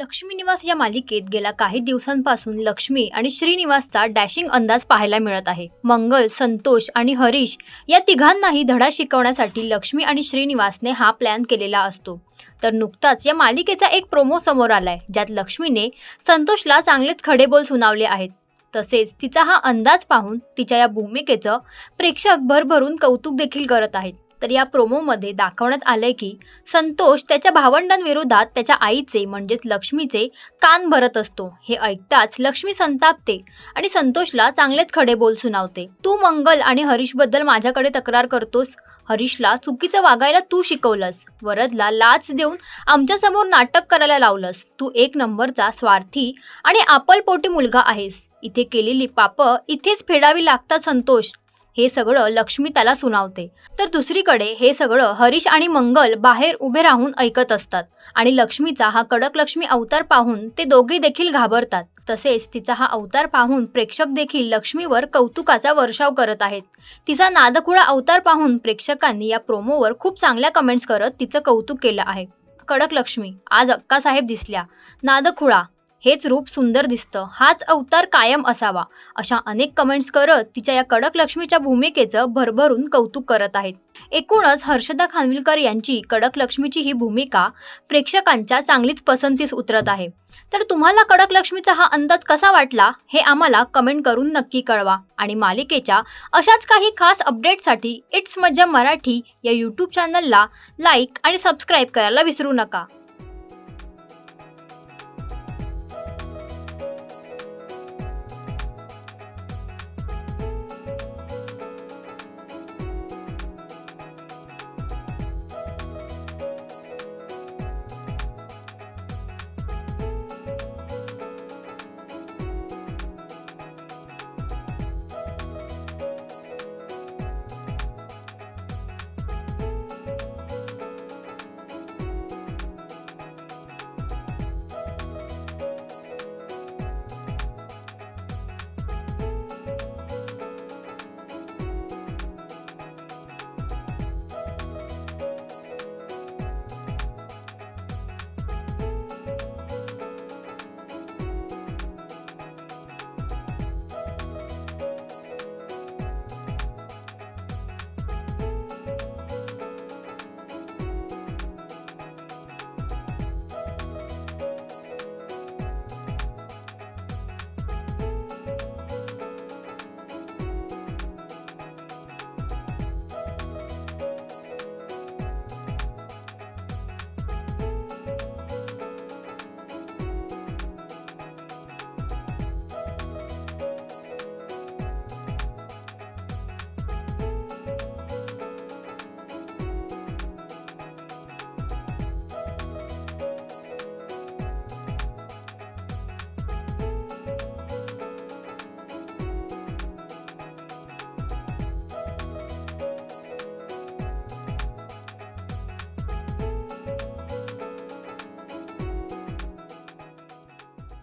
लक्ष्मी निवास या मालिकेत गेल्या काही दिवसांपासून लक्ष्मी आणि श्रीनिवासचा डॅशिंग अंदाज पाहायला मिळत आहे. मंगल संतोष आणि हरीश या तिघांनाही धडा शिकवण्यासाठी लक्ष्मी आणि श्रीनिवासने हा प्लॅन केलेला असतो. तर नुकताच या मालिकेचा एक प्रोमो समोर आलाय ज्यात लक्ष्मीने संतोषला चांगलेच खडेबोल सुनावले आहेत. तसेच तिचा हा अंदाज पाहून तिच्या या भूमिकेचं प्रेक्षक भरभरून कौतुक देखील करत आहेत. तर या प्रोमोमध्ये दाखवण्यात आलंय की संतोष त्याच्या भावंडांविरोधात त्याच्या आईचे म्हणजेच लक्ष्मीचे कान भरत असतो. हे ऐकताच लक्ष्मी संतापते आणि संतोषला चांगलेच खडे बोल सुनावते. तू मंगल आणि हरीशबद्दल माझ्याकडे तक्रार करतोस. हरीशला चुकीचं वागायला तू शिकवलंस. वरदला लाच देऊन आमच्यासमोर नाटक करायला लावलंस. तू एक नंबरचा स्वार्थी आणि आपलपोटी मुलगा आहेस. इथे केलेली पापं इथेच फेडावी लागतात संतोष. हे सगळं लक्ष्मी त्याला सुनावते. तर दुसरीकडे हे सगळं हरीश आणि मंगल बाहेर उभे राहून ऐकत असतात. आणि लक्ष्मीचा हा कडक लक्ष्मी अवतार पाहून ते दोघे देखील घाबरतात. तसेच तिचा हा अवतार पाहून प्रेक्षक देखील लक्ष्मीवर कौतुकाचा वर्षाव करत आहेत. तिचा नादखुळा अवतार पाहून प्रेक्षकांनी या प्रोमोवर खूप चांगल्या कमेंट्स करत तिचं कौतुक केलं आहे. कडक लक्ष्मी आज अक्कासाहेब दिसल्या. नादखुळा हेच रूप सुंदर दिसतं. हाच अवतार कायम असावा. अशा अनेक कमेंट्स करत तिच्या या कडक लक्ष्मीच्या भूमिकेचं भरभरून कौतुक करत आहेत. एकूणच हर्षदा खानविलकर यांची कडक लक्ष्मीची ही भूमिका प्रेक्षकांच्या चांगलीच पसंतीस उतरत आहे. तर तुम्हाला कडक लक्ष्मीचा हा अंदाज कसा वाटला हे आम्हाला कमेंट करून नक्की कळवा. आणि मालिकेच्या अशाच काही खास अपडेटसाठी इट्स मज्जा मराठी या यूट्यूब चॅनलला लाईक आणि सबस्क्राईब करायला विसरू नका.